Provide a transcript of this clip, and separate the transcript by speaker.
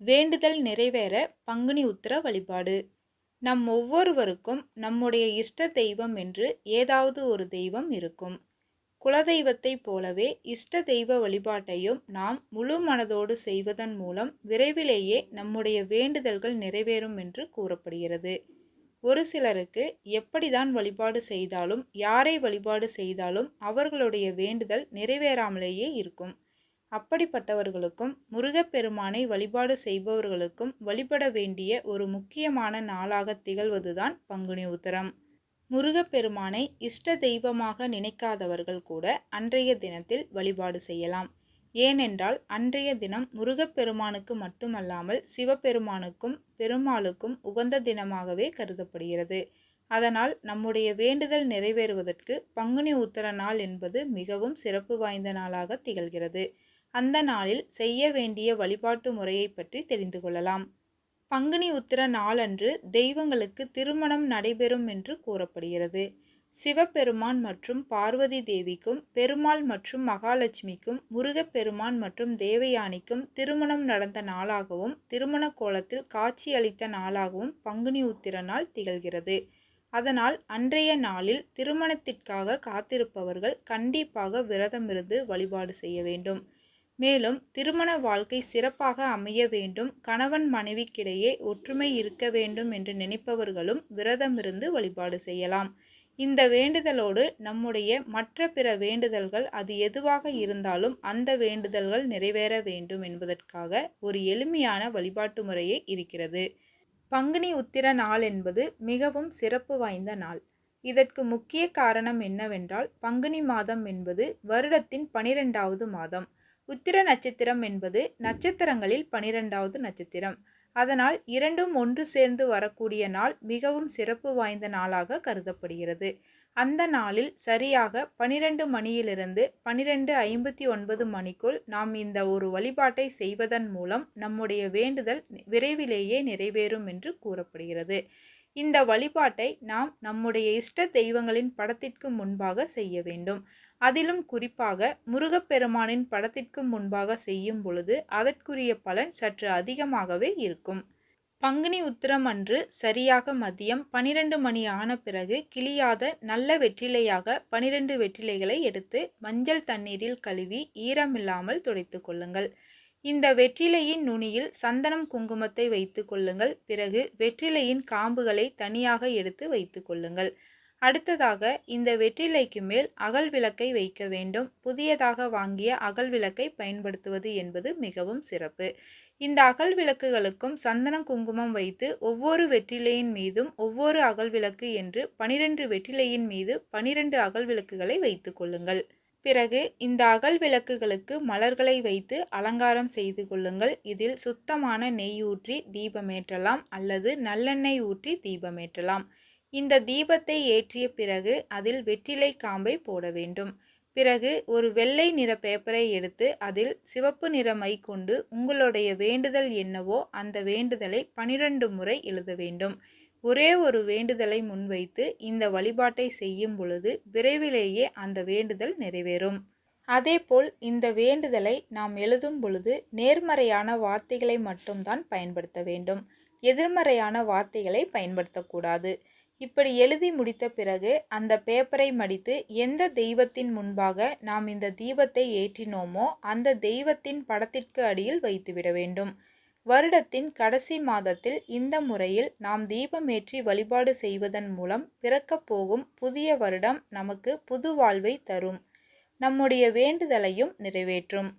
Speaker 1: வேண்டுதல் நிறைவேற பங்குனி உத்திர வழிபாடு. நம் ஒவ்வொருவருக்கும் நம்முடைய இஷ்ட தெய்வம் என்று ஏதாவது ஒரு தெய்வம் இருக்கும். குலதெய்வத்தைப் போலவே இஷ்ட தெய்வ வழிபாட்டையும் நாம் முழு மனதோடு செய்வதன் மூலம் விரைவிலேயே நம்முடைய வேண்டுதல்கள் நிறைவேறும் என்று கூறப்படுகிறது. ஒரு சிலருக்கு எப்படிதான் வழிபாடு செய்தாலும் யாரை வழிபாடு செய்தாலும் அவர்களுடைய வேண்டுதல் நிறைவேறாமலேயே இருக்கும். அப்படிப்பட்டவர்களுக்கும் முருகப்பெருமானை வழிபாடு செய்பவர்களுக்கும் வழிபட வேண்டிய ஒரு முக்கியமான நாளாக திகழ்வதுதான் பங்குனி உத்தரம். முருகப்பெருமானை இஷ்ட தெய்வமாக நினைக்காதவர்கள் கூட அன்றைய தினத்தில் வழிபாடு செய்யலாம். ஏனென்றால் அன்றைய தினம் முருகப்பெருமானுக்கு மட்டுமல்லாமல் சிவபெருமானுக்கும் பெருமாளுக்கும் உகந்த தினமாகவே கருதப்படுகிறது. அதனால் நம்முடைய வேண்டுதல் நிறைவேறுவதற்கு பங்குனி உத்தர நாள் என்பது மிகவும் சிறப்பு வாய்ந்த நாளாக திகழ்கிறது. அந்த நாளில் செய்ய வேண்டிய வழிபாட்டு முறையை பற்றி தெரிந்து கொள்ளலாம். பங்குனி உத்திர நாளன்று தெய்வங்களுக்கு திருமணம் நடைபெறும் என்று கூறப்படுகிறது. சிவபெருமான் மற்றும் பார்வதி தேவிக்கும் பெருமாள் மற்றும் மகாலட்சுமிக்கும் முருகப்பெருமான் மற்றும் தேவயானிக்கும் திருமணம் நடந்த நாளாகவும் திருமண கோலத்தில் காட்சி அளித்த நாளாகவும் பங்குனி உத்திர நாள் திகழ்கிறது. அதனால் அன்றைய நாளில் திருமணத்திற்காக காத்திருப்பவர்கள் கண்டிப்பாக விரதமிருந்து வழிபாடு செய்ய வேண்டும். மேலும் திருமண வாழ்க்கை சிறப்பாக அமைய வேண்டும் கணவன் மனைவிக்கிடையே ஒற்றுமை இருக்க வேண்டும் என்று நினைப்பவர்களும் விரதமிருந்து வழிபாடு செய்யலாம். இந்த வேண்டுதலோடு நம்முடைய மற்ற பிற வேண்டுதல்கள் அது எதுவாக இருந்தாலும் அந்த வேண்டுதல்கள் நிறைவேற வேண்டும் என்பதற்காக ஒரு எளிமையான வழிபாட்டு முறையே இருக்கிறது. பங்குனி உத்திர நாள் என்பது மிகவும் சிறப்பு வாய்ந்த நாள். இதற்கு முக்கிய காரணம் என்னவென்றால் பங்குனி மாதம் என்பது வருடத்தின் பனிரெண்டாவது மாதம். உத்திர நட்சத்திரம் என்பது நட்சத்திரங்களில் பனிரெண்டாவது நட்சத்திரம். அதனால் இரண்டும் ஒன்று சேர்ந்து வரக்கூடிய நாள் மிகவும் சிறப்பு வாய்ந்த நாளாக கருதப்படுகிறது. அந்த நாளில் சரியாக பனிரெண்டு மணியிலிருந்து பனிரெண்டு ஐம்பத்தி ஒன்பது மணிக்குள் நாம் இந்த ஒரு வழிபாட்டை செய்வதன் மூலம் நம்முடைய வேண்டுதல் விரைவிலேயே நிறைவேறும் என்று கூறப்படுகிறது. இந்த வழிபாட்டை நாம் நம்முடைய இஷ்ட தெய்வங்களின் படத்திற்கு முன்பாக செய்ய வேண்டும். அதிலும் குறிப்பாக முருகப்பெருமானின் படத்திற்கு முன்பாக செய்யும் பொழுது அதற்குரிய பலன் சற்று அதிகமாகவே இருக்கும். பங்குனி உத்திரம் அன்று சரியாக மதியம் பனிரெண்டு மணி ஆன பிறகு கிளியாத நல்ல வெற்றிலையாக பனிரெண்டு வெற்றிலைகளை எடுத்து மஞ்சள் தண்ணீரில் கழுவி ஈரமில்லாமல் துடைத்து கொள்ளுங்கள். இந்த வெற்றிலையின் நுனியில் சந்தனம் குங்குமத்தை வைத்து கொள்ளுங்கள். பிறகு வெற்றிலையின் காம்புகளை தனியாக எடுத்து வைத்து கொள்ளுங்கள். அடுத்ததாக இந்த வெற்றிலைக்கு மேல் அகல் விளக்கை வைக்க வேண்டும். புதியதாக வாங்கிய அகல் விளக்கை பயன்படுத்துவது என்பது மிகவும் சிறப்பு. இந்த அகல் விளக்குகளுக்கும் சந்தன குங்குமம் வைத்து ஒவ்வொரு வெற்றிலையின் மீதும் ஒவ்வொரு அகல் விளக்கு என்று பனிரெண்டு வெற்றிலையின் மீது பனிரெண்டு அகல் விளக்குகளை வைத்து கொள்ளுங்கள். பிறகு இந்த அகல் விளக்குகளுக்கு மலர்களை வைத்து அலங்காரம் செய்து கொள்ளுங்கள். இதில் சுத்தமான நெய் ஊற்றி தீபமேற்றலாம் அல்லது நல்லெண்ணெய் ஊற்றி தீபமேற்றலாம். இந்த தீபத்தை ஏற்றிய பிறகு அதில் வெற்றிலை காம்பை போட வேண்டும். பிறகு ஒரு வெள்ளை நிற பேப்பரை எடுத்து அதில் சிவப்பு நிற மை கொண்டு உங்களுடைய வேண்டுதல் என்னவோ அந்த வேண்டுதலை பனிரெண்டு முறை எழுத வேண்டும். ஒரே ஒரு வேண்டுதலை முன்வைத்து இந்த வழிபாட்டை செய்யும் பொழுது விரைவிலேயே அந்த வேண்டுதல் நிறைவேறும். அதேபோல் இந்த வேண்டுதலை நாம் எழுதும் பொழுது நேர்மறையான வார்த்தைகளை மட்டும்தான் பயன்படுத்த வேண்டும். எதிர்மறையான வார்த்தைகளை பயன்படுத்தக்கூடாது. இப்படி எழுதி முடித்த பிறகு அந்த பேப்பரை மடித்து எந்த தெய்வத்தின் முன்பாக நாம் இந்த தீபத்தை ஏற்றினோமோ அந்த தெய்வத்தின் படத்திற்கு அடியில் வைத்துவிட வேண்டும். வருடத்தின் கடைசி மாதத்தில் இந்த முறையில் நாம் தீபமேற்றி வழிபாடு செய்வதன் மூலம் பிறக்கப் போகும் புதிய வருடம் நமக்கு புது வாழ்வை தரும். நம்முடைய வேண்டுதலையும் நிறைவேற்றும்.